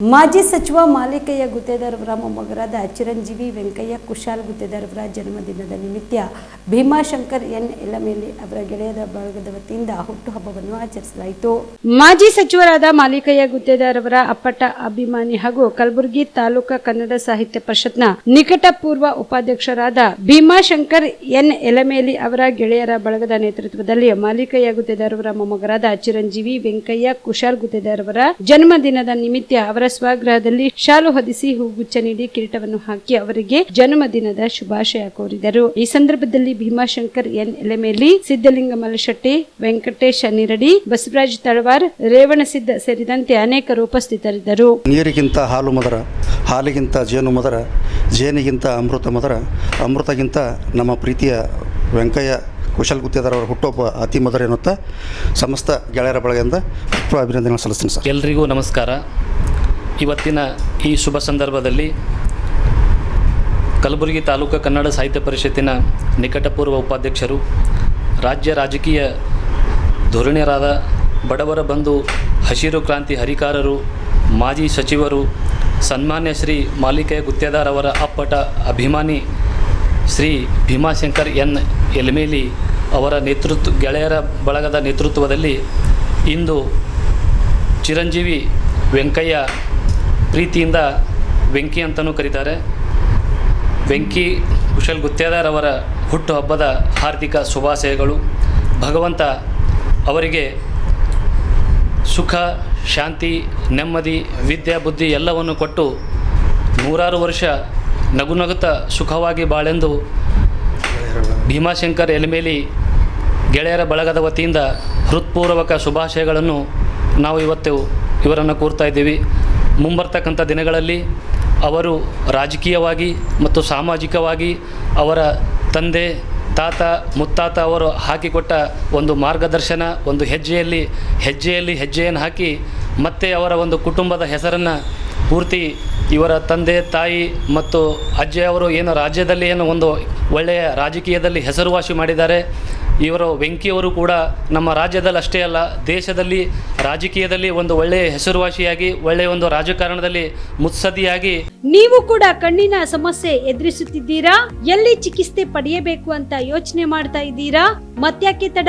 ಮಾಜಿ ಸಚಿವ ಮಾಲಿಕಯ್ಯ ಗುತ್ತೇದಾರವರ ಮೊಮ್ಮಗರಾದ ಚಿರಂಜೀವಿ ವೆಂಕಯ್ಯ ಕುಶಾಲ್ ಗುತ್ತೇದಾರವರ ಜನ್ಮದಿನದ ನಿಮಿತ್ತ ಭೀಮಾಶಂಕರ್ ಎನ್ ಎಲ್ಲಮೇಲಿ ಅವರ ಗೆಳೆಯರ ಬಳಗದ ವತಿಯಿಂದ ಹುಟ್ಟುಹಬ್ಬವನ್ನು ಆಚರಿಸಲಾಯಿತು. ಮಾಜಿ ಸಚಿವರಾದ ಮಾಲಿಕಯ್ಯ ಗುತ್ತೇದಾರವರ ಅಪ್ಪಟ ಅಭಿಮಾನಿ ಹಾಗೂ ಕಲಬುರಗಿ ತಾಲೂಕಾ ಕನ್ನಡ ಸಾಹಿತ್ಯ ಪರಿಷತ್ನ ನಿಕಟಪೂರ್ವ ಉಪಾಧ್ಯಕ್ಷರಾದ ಭೀಮಾಶಂಕರ್ ಎನ್ ಎಲಮೇಲಿ ಅವರ ಗೆಳೆಯರ ಬಳಗದ ನೇತೃತ್ವದಲ್ಲಿ ಮಾಲಿಕಯ್ಯ ಗುತ್ತೇದಾರ್ ಅವರ ಮೊಮ್ಮಗರಾದ ಚಿರಂಜೀವಿ ವೆಂಕಯ್ಯ ಕುಶಾಲ್ ಗುತ್ತೇದಾರವರ ಜನ್ಮದಿನದ ನಿಮಿತ್ತ ಅವರ ಸ್ವಗೃಹದಲ್ಲಿ ಶಾಲು ಹೊದಿಸಿ ಹೂಗುಚ್ಛ ನೀಡಿ ಕಿರೀಟವನ್ನು ಹಾಕಿ ಅವರಿಗೆ ಜನ್ಮದಿನದ ಶುಭಾಶಯ ಕೋರಿದರು. ಈ ಸಂದರ್ಭದಲ್ಲಿ ಭೀಮಾಶಂಕರ್ ಎನ್ ಎಲೆಮೇಲಿ ಸಿದ್ದಲಿಂಗ ಮಲಶೆಟ್ಟಿ ವೆಂಕಟೇಶ್ ನಿರಡಿ ಬಸವರಾಜ್ ತಳವಾರ್ ರೇವಣಸಿದ್ದ ಸೇರಿದಂತೆ ಅನೇಕರು ಉಪಸ್ಥಿತರಿದ್ದರು. ನೀರಿಗಿಂತ ಹಾಲು ಮದರ ಹಾಲಿಗಿಂತ ಜೇನು ಮದರ ಜೇನಿಗಿಂತ ಅಮೃತ ಮದರ ಅಮೃತಗಿಂತ ನಮ್ಮ ಪ್ರೀತಿಯ ವೆಂಕಯ್ಯ ಕುಶಲ್ ಗುತ್ತಿದಾರವರ ಅವರ ಹುಟ್ಟುಹಬ್ಬ ಅತಿ ಮಧುರ ಎನ್ನುತ್ತಾ ಸಮಸ್ತ ಗೆಳೆಯರ ಬಳಗೆಯಿಂದ ಅಭಿನಂದನೆ ಸಲ್ಲಿಸ್ತೀನಿ ಸರ್. ಎಲ್ರಿಗೂ ನಮಸ್ಕಾರ. ಇವತ್ತಿನ ಈ ಶುಭ ಸಂದರ್ಭದಲ್ಲಿ ಕಲಬುರಗಿ ತಾಲೂಕು ಕನ್ನಡ ಸಾಹಿತ್ಯ ಪರಿಷತ್ತಿನ ನಿಕಟಪೂರ್ವ ಉಪಾಧ್ಯಕ್ಷರು, ರಾಜ್ಯ ರಾಜಕೀಯ ಧೋರಣೆಯರಾದ ಬಡವರ ಬಂಧು ಹಸಿರು ಕ್ರಾಂತಿ ಹರಿಕಾರರು, ಮಾಜಿ ಸಚಿವರು, ಸನ್ಮಾನ್ಯ ಶ್ರೀ ಮಾಲಿಕೆಯ ಗುತ್ತೇದಾರ್ ಅವರ ಅಪ್ಪಟ ಅಭಿಮಾನಿ ಶ್ರೀ ಭೀಮಾಶಂಕರ್ ಎನ್. ಎಲ್ಮೇಲಿ ಅವರ ನೇತೃತ್ವ, ಗೆಳೆಯರ ಬಳಗದ ನೇತೃತ್ವದಲ್ಲಿ ಇಂದು ಚಿರಂಜೀವಿ ವೆಂಕಯ್ಯ ಪ್ರೀತಿಯಿಂದ ಬೆಂಕಿ ಅಂತಲೂ ಕರೀತಾರೆ. ಬೆಂಕಿ ಕುಶಲ್ ಗುತ್ತೇದಾರವರ ಹುಟ್ಟುಹಬ್ಬದ ಹಾರ್ದಿಕ ಶುಭಾಶಯಗಳು. ಭಗವಂತ ಅವರಿಗೆ ಸುಖ, ಶಾಂತಿ, ನೆಮ್ಮದಿ, ವಿದ್ಯಾ, ಬುದ್ಧಿ ಎಲ್ಲವನ್ನು ಕೊಟ್ಟು ನೂರಾರು ವರ್ಷ ನಗು ನಗುತ್ತ ಸುಖವಾಗಿ ಬಾಳೆಂದು ಭೀಮಾಶಂಕರ್ ಎಲೆಮೇಲಿ ಗೆಳೆಯರ ಬಳಗದ ವತಿಯಿಂದ ಹೃತ್ಪೂರ್ವಕ ಶುಭಾಶಯಗಳನ್ನು ನಾವು ಇವತ್ತು ಇವರನ್ನು ಕೂರ್ತಾ ಇದ್ದೀವಿ. ಮುಂಬರ್ತಕ್ಕಂಥ ದಿನಗಳಲ್ಲಿ ಅವರು ರಾಜಕೀಯವಾಗಿ ಮತ್ತು ಸಾಮಾಜಿಕವಾಗಿ ಅವರ ತಂದೆ, ತಾತ, ಮುತ್ತಾತ ಅವರು ಹಾಕಿಕೊಟ್ಟ ಒಂದು ಮಾರ್ಗದರ್ಶನ, ಒಂದು ಹೆಜ್ಜೆಯಲ್ಲಿ ಹೆಜ್ಜೆಯಲ್ಲಿ ಹೆಜ್ಜೆಯನ್ನು ಹಾಕಿ ಮತ್ತೆ ಅವರ ಒಂದು ಕುಟುಂಬದ ಹೆಸರನ್ನು ಪೂರ್ತಿ ಇವರ ತಂದೆ, ತಾಯಿ ಮತ್ತು ಅಜ್ಜೆಯವರು ಏನು ರಾಜ್ಯದಲ್ಲಿ ಏನು ಒಂದು ಒಳ್ಳೆಯ ರಾಜಕೀಯದಲ್ಲಿ ಹೆಸರುವಾಸಿ ಮಾಡಿದ್ದಾರೆ. ಇವರು ವೆಂಕಿಯವರು ಕೂಡ ನಮ್ಮ ರಾಜ್ಯದಲ್ಲಿ ಅಷ್ಟೇ ಅಲ್ಲ, ದೇಶದಲ್ಲಿ, ರಾಜಕೀಯದಲ್ಲಿ ಒಂದು ಒಳ್ಳೆಯ ಹೆಸರುವಾಸಿಯಾಗಿ, ಒಳ್ಳೆಯ ಒಂದು ರಾಜಕಾರಣದಲ್ಲಿ ಮುತ್ಸದಿಯಾಗಿ ನೀವು ಕೂಡ ಕಣ್ಣಿನ ಸಮಸ್ಯೆ ಎದುರಿಸುತ್ತಿದ್ದೀರಾ? ಎಲ್ಲಿ ಚಿಕಿತ್ಸೆ ಪಡೆಯಬೇಕು ಅಂತ ಯೋಚನೆ ಮಾಡ್ತಾ ಇದ್ದೀರಾ? ಮತ್ಯಾಕೆ ತಡ?